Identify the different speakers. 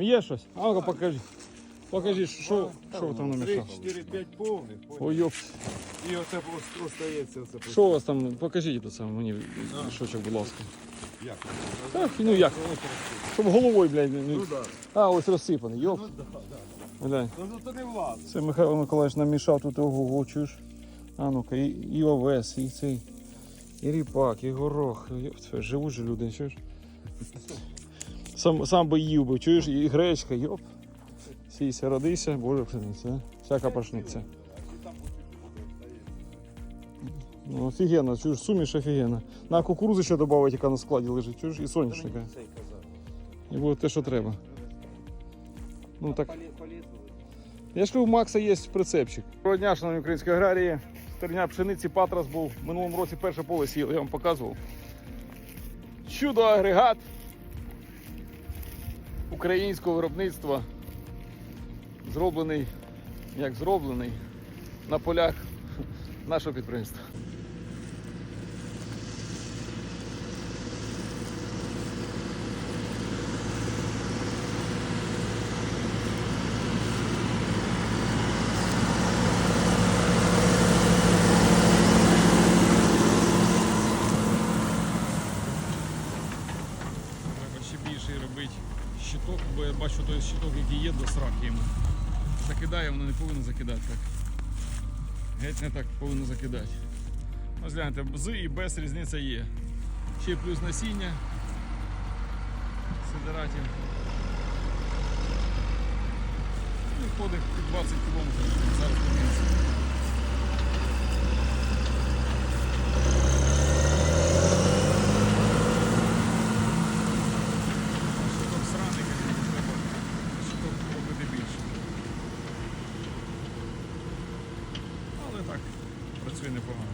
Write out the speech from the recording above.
Speaker 1: Є щось? А ну покажи. Покажи, що, що там намішали.
Speaker 2: 3-4-5 повних.
Speaker 1: Ой, йоп.
Speaker 2: І оце ос- остається. Оце
Speaker 1: Що у вас там? Покажіть це саме мені мішочок, будь ласка.
Speaker 2: Як?
Speaker 1: Так, ну як? Щоб головою, блядь. не-
Speaker 2: Ну так.
Speaker 1: А, ось розсипаний, йоп.
Speaker 2: Ну так, так.
Speaker 1: Глянь.
Speaker 2: Ну то не влазить.
Speaker 1: Це Михайло Миколаївич намішав тут ого, чуєш? А ну-ка, і, і овес, і цей, і ріпак, і горох. Йоп, живуть же люди, чуєш? Сам, сам би їв би, чуєш, і гречка, йоп. Сійся, родися, боже пшениця, всяка пашниця. Ну, офігенно, чуєш, суміш офігенно. На кукурузу ще додавати, яка на складі лежить, чуєш, і соняшника. І буде те, що треба. Ну так. Я ж кажу, у Макса є прицепчик. Доброго дня, шановні українські аграрії. Стерня пшениці Патрас був в минулому році перше поле сіяли, я вам показував. Чудо агрегат українського виробництва. Зроблений, як зроблений, на полях нашого підприємства. Треба ще більше робити щиток, бо я бачу той щиток, який є до сраки йому. Закидає, воно не повинно закидати так. Геть не так повинно закидати. Ось гляньте, з і без різниця є. Ще й плюс насіння сидератів. Ну, ходить під 20 км зараз подивимося. Щиток сраний, звісно, треба щиток робити більше. Але так, працює непогано.